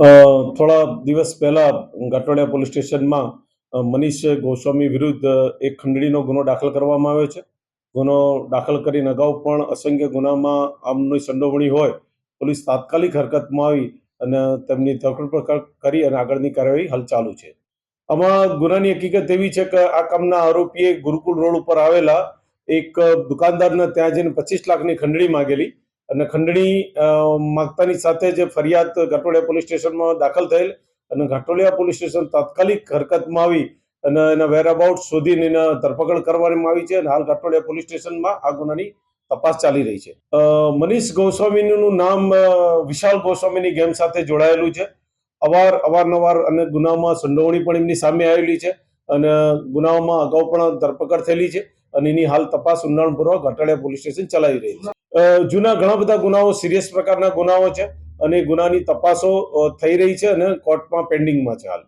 થોડા દિવસ પહેલા ઘાટોડિયા પોલીસ સ્ટેશનમાં મનીષ ગોસ્વામી વિરુદ્ધ એક ખંડણીનો ગુનો દાખલ કરવામાં આવ્યો છે. ગુનો દાખલ કરીને અગાઉ પણ અસંખ્ય ગુનામાં આમની સંડોવણી હોય, પોલીસ તાત્કાલિક હરકતમાં આવી અને તેમની ધરપકડ કરી અને આગળની કાર્યવાહી હાલ ચાલુ છે. આમાં ગુનાની હકીકત એવી છે કે આ કામના આરોપીએ ગુરુકુળ રોડ ઉપર આવેલા એક દુકાનદારને ત્યાં જઈને પચીસ લાખની ખંડણી માગેલી. અને ખંડણી માગતાની સાથે જ ફરિયાદ ઘાટોડિયા પોલીસ સ્ટેશનમાં દાખલ થયેલ અને ઘાટોડિયા પોલીસ સ્ટેશન તાત્કાલિક હરકતમાં આવી અને એના વેરઅબાઉટ શોધીને એના ધરપકડ કરવામાં આવી છે અને હાલ ઘાટોડિયા પોલીસ સ્ટેશનમાં આ ગુનાની તપાસ ચાલી રહી છે. મનીષ ગોસ્વામીનું નામ વિશાલ ગોસ્વામીની ગેમ સાથે જોડાયેલું છે. અવાર, અવારનવાર અને ગુનામાં સંડોવણી પણ એમની સામે આવેલી છે અને ગુનાઓમાં અગાઉ પણ ધરપકડ થયેલી છે. અને એની હાલ તપાસ ઊંડાણપૂર્વક અટાળિયા પોલીસ સ્ટેશન ચલાવી રહી છે. જૂના ઘણા બધા ગુનાઓ સિરિયસ પ્રકારના ગુનાઓ છે અને ગુનાની તપાસો થઈ રહી છે અને કોર્ટમાં પેન્ડિંગમાં છે હાલ.